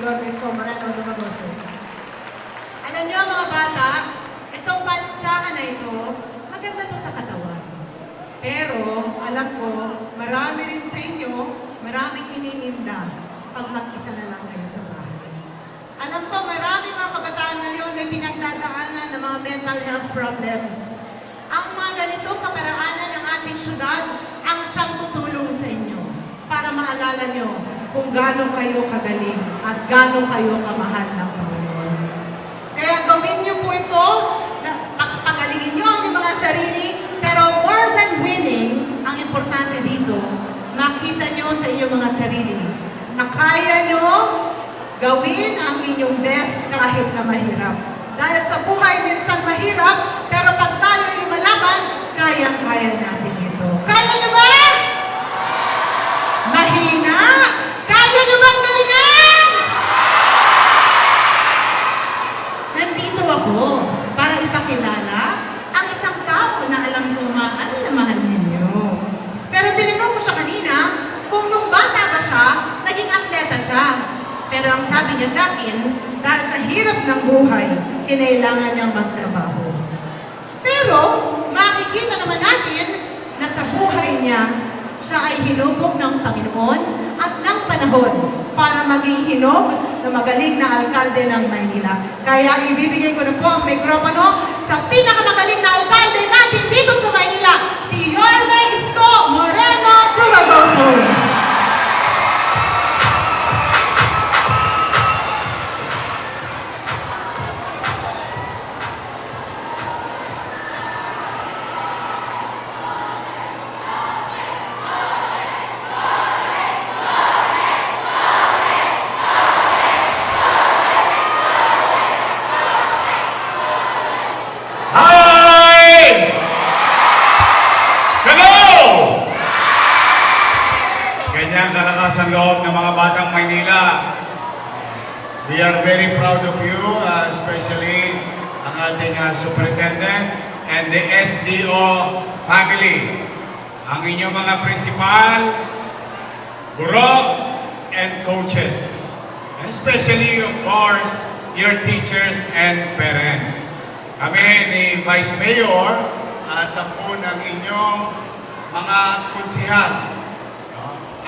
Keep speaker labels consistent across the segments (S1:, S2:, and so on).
S1: Igor Esco Moreno Lumagoso. Alam niyo mga bata, itong pansahan na ito, maganda to sa katawan. Pero, alam ko, marami rin sa inyo, maraming iniinda pag mag-isa na lang kayo sa bahay. Alam ko, marami mga kabataan ngayon may pinagdadaanan ng mga mental health problems. Ang mga ganito kaparaanan ng ating syudad ang siyang tutulong sa inyo para maalala nyo kung gaano kayo kagaling at gaano kayo kamahal ng Panginoon. Kaya gawin niyo po ito, pagalingin niyo ang mga sarili, pero more than winning, ang importante dito, makita niyo sa inyong mga sarili na kaya niyo gawin ang inyong best kahit na mahirap. Dahil sa buhay minsan mahirap, pero pag tayo ay lumalaban, kaya-kaya natin ito. Kaya niyo ba? Mahina? Kaya niyo bang galingan? Nandito ako para ipakilala ang isang tao na alam kong mahal na mahal ninyo. Pero tinanong ko siya kanina kung nung bata ba siya, naging atleta siya. Pero ang sabi niya sa akin, dahil sa hirap ng buhay, kinailangan niyang magtrabaho. Pero makikita naman natin na sa buhay niya, siya ay hinubog ng Panginoon at ng panahon para maging hinog na magaling na alkalde ng Maynila. Kaya ibibigay ko na po ang mikropono sa pinakamagaling na alkalde natin dito sa Maynila, si Yorme Isko Moreno Dumagoso.
S2: We are very proud of you, uh, especially ang ating uh, superintendent and the SDO family. Ang inyong mga principal, guro, and coaches. Especially, of course, your teachers and parents. Kami ni Vice Mayor at sa po ng inyong mga konsihal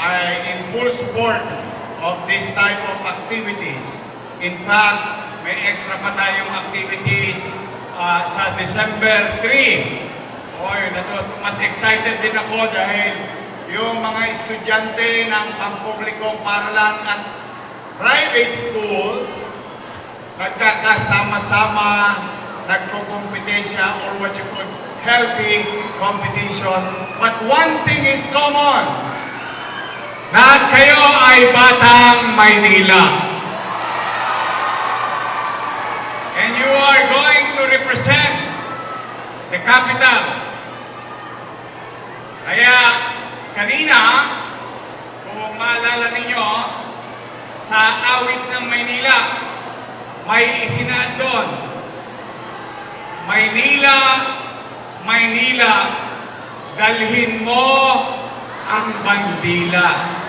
S2: ay in full support of this type of activities. In fact, may extra pa tayong activities ah, sa December 3. Oy, natut mas excited din ako dahil yung mga estudyante ng pampublikong paralan at private school nagkakasama-sama, nagko-competensya or what you call healthy competition. But one thing is common. Lahat kayo ay batang Maynila. And you are going to represent the capital. Kaya kanina, kung maalala ninyo, sa awit ng Maynila, may isinaad doon. Maynila, Maynila, dalhin mo ang bandila.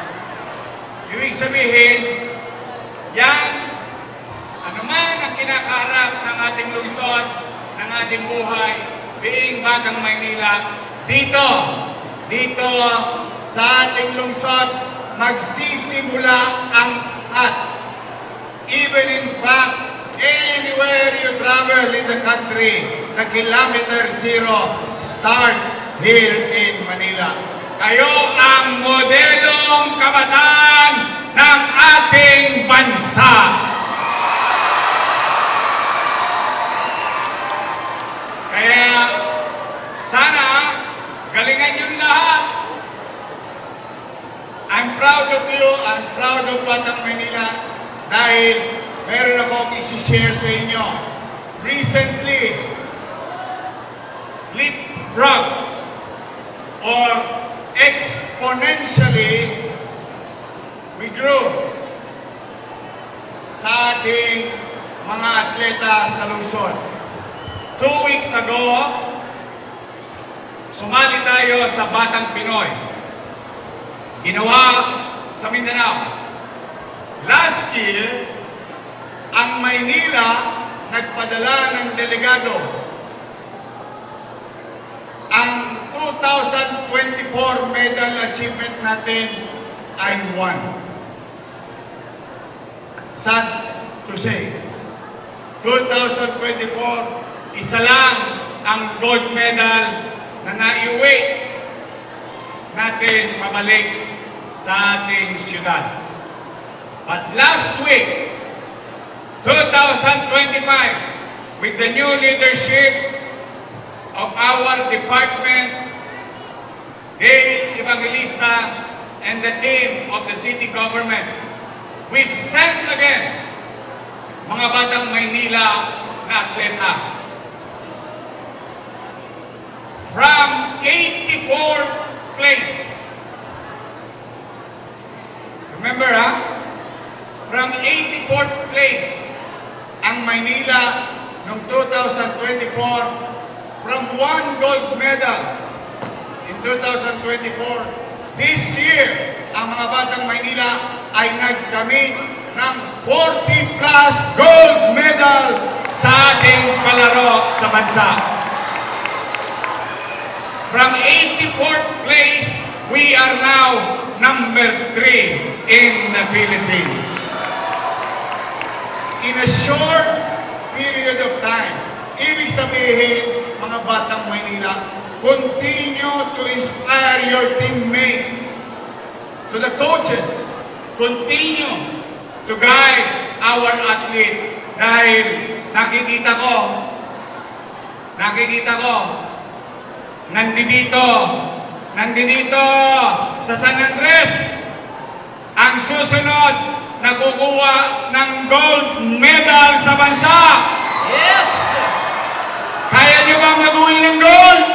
S2: Ibig sabihin, yan, anuman ang kinakaharap ng ating lungsod, ng ating buhay, being batang Maynila, dito, dito sa ating lungsod, magsisimula ang at even in fact, anywhere you travel in the country, the kilometer zero starts here in Manila. Kayo ang modelong kabataan ng ating bansa. Kaya sana galingan yung lahat I'm proud of you, I'm proud of Batang Manila dahil meron akong isi-share sa inyo. Recently, leapfrog or exponentially we grew sa ating mga atleta sa lungsod. Two weeks ago, sumali tayo sa Batang Pinoy ginawa sa Mindanao. Last year, ang Maynila nagpadala ng delegado. Ang 2024 medal achievement natin ay one. Sad to say, 2024, isa lang ang gold medal na naiuwi natin pabalik sa ating syudad. But last week, 2025, with the new leadership of our department, Gail Evangelista, and the team of the city government, we've sent again mga batang Maynila na atleta. From 84th place. Remember ha? From 84th place ang Maynila noong 2024 from one gold medal 2024. This year, ang mga batang Maynila ay nagkamit ng 40 plus gold medal sa ating palaro sa bansa. From 84th place, we are now number 3 in the Philippines. In a short period of time, ibig sabihin, mga batang Maynila, continue to inspire your teammates, to the coaches, continue to guide our athlete dahil nakikita ko, nakikita ko, nandito, nandito sa San Andres, ang susunod na kukuha ng gold medal sa bansa.
S3: Yes!
S2: Kaya niyo ba mag-uwi ng gold?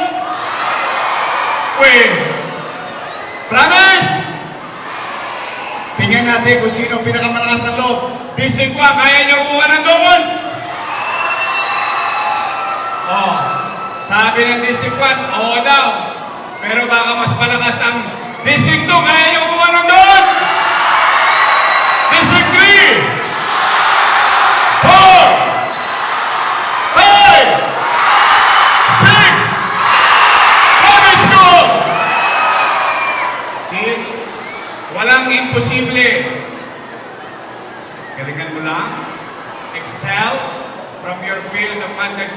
S2: Wait. Promise? Tingnan natin kung sino ang pinakamalakas ang loob. District 1, kaya niyo kuha ng gold? Oh, sabi ng District 1, oo daw. Pero baka mas malakas ang District 2, kaya niyo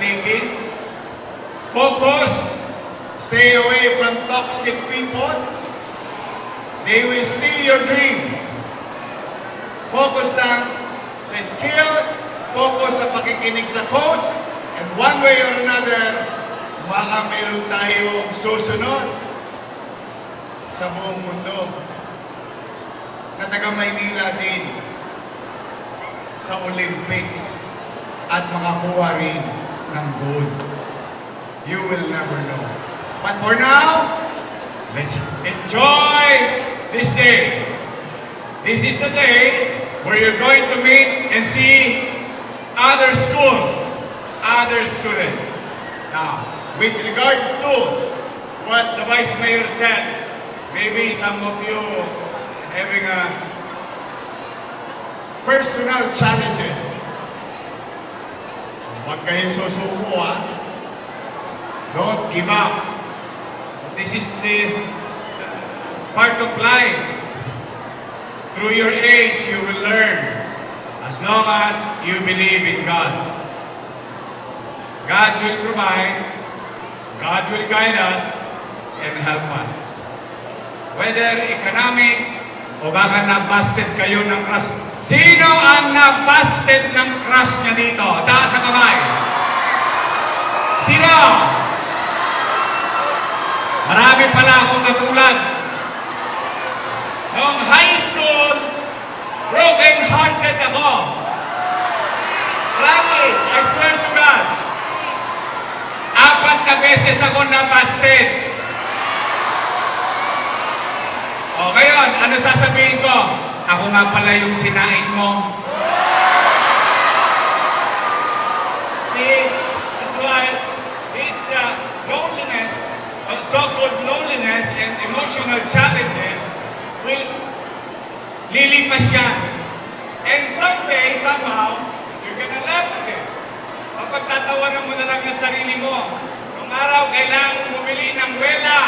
S2: undertakings. Focus. Stay away from toxic people. They will steal your dream. Focus lang sa skills, focus sa pakikinig sa coach, and one way or another, baka meron tayong susunod sa buong mundo na taga Maynila din sa Olympics at makakuha rin ng gold. You will never know. But for now, let's enjoy this day. This is the day where you're going to meet and see other schools, other students. Now, with regard to what the Vice Mayor said, maybe some of you having a personal challenges. Huwag kayong susuko ah. Don't give up. This is the uh, part of life. Through your age, you will learn as long as you believe in God. God will provide, God will guide us, and help us. Whether economic, o baka nabusted kayo ng. Sino ang nabusted ng crush niya dito? Taas ang kamay. Sino? Marami pala akong katulad. Noong high school, broken-hearted ako. Promise, I swear to God. Apat na beses ako nabasted. O ngayon, ano sasabihin ko? Ako nga pala yung sinain mo. See, that's why this uh, loneliness, uh, so-called loneliness and emotional challenges will lilipas yan. And someday, somehow, Mapagtatawanan mo na lang ang sarili mo. Nung araw, kailangan bumili ng wela.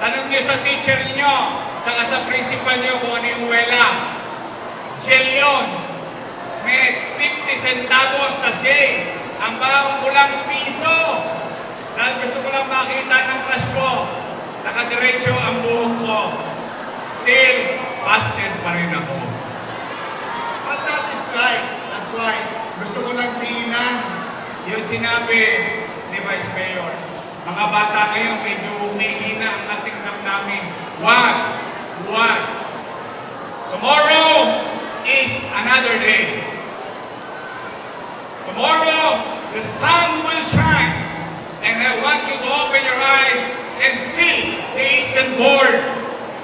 S2: Tanong niyo sa teacher niyo, saka sa principal niyo kung ano yung wela. Gel yun. May 50 centavos sa J. Ang baon ko piso. Dahil gusto ko lang makita ng crush ko. Nakadiretso ang buhok ko. Still, busted pa rin ako. But that is right. That's why gusto ko lang diinan yung sinabi ni Vice Mayor. Mga bata ngayon, medyo humihina ang ating damdamin. Wag! Wag! Tomorrow is another day. Tomorrow, the sun will shine. And I want you to open your eyes and see the eastern board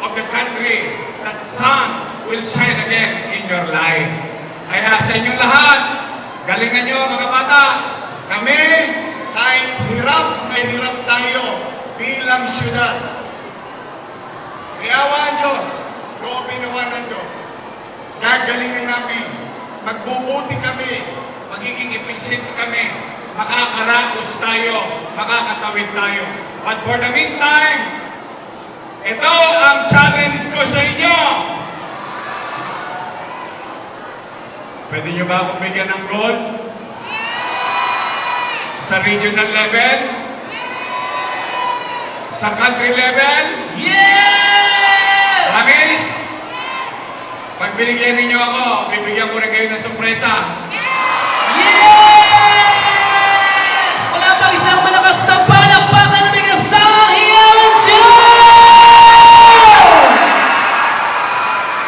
S2: of the country. That sun will shine again in your life. Kaya sa inyong lahat, galingan nyo mga bata. Kami, kahit hirap na hirap tayo bilang syudad. Diyos, loobin nawa ng Diyos. Gagalingan namin, magbubuti kami, magiging efficient kami, makakaraos tayo, makakatawid tayo. But for the meantime, ito ang challenge ko sa inyo. Pwede nyo ba akong bigyan ng gold? Sa regional level? Sa country level?
S3: Yes!
S2: Promise? Pag binigyan ninyo ako, bibigyan ko rin kayo ng sorpresa.
S3: Yes! Wala pang isang malakas na palakpakan na may kasamang hiyawan dyan!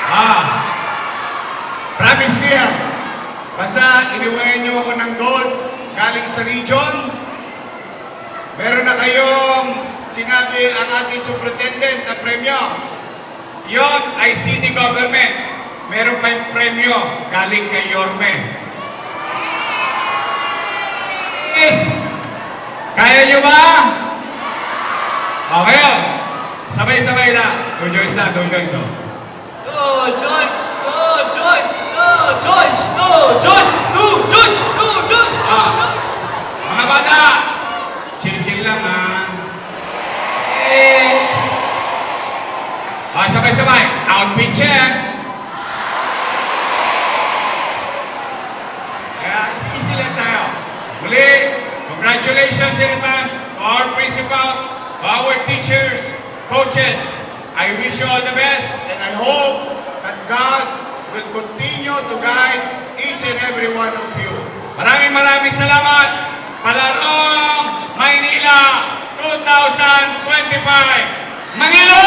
S2: Ah, promise yan. Basta iniwayan niyo ako ng gold galing sa region. Meron na kayong sinabi ang ating superintendent na premyo. Yon ay city government. Meron pa yung premyo galing kay Yorme. Yes! Kaya niyo ba? Okay, oh. sabay-sabay na. Go Joyce na, go Joyce. Oh.
S3: Go, George! Go, George! Go, George! Go, George! Go, George! Go, George! Go,
S2: Ah.
S3: George!
S2: Mga bata, chill-chill lang ha.
S3: Eh,
S2: Ah, sabay-sabay. Outfit check. Muli, congratulations in our principals, our teachers, coaches. I wish you all the best and I hope that God will continue to guide each and every one of you. Maraming maraming salamat. Palarong Maynila 2025. Mangilo!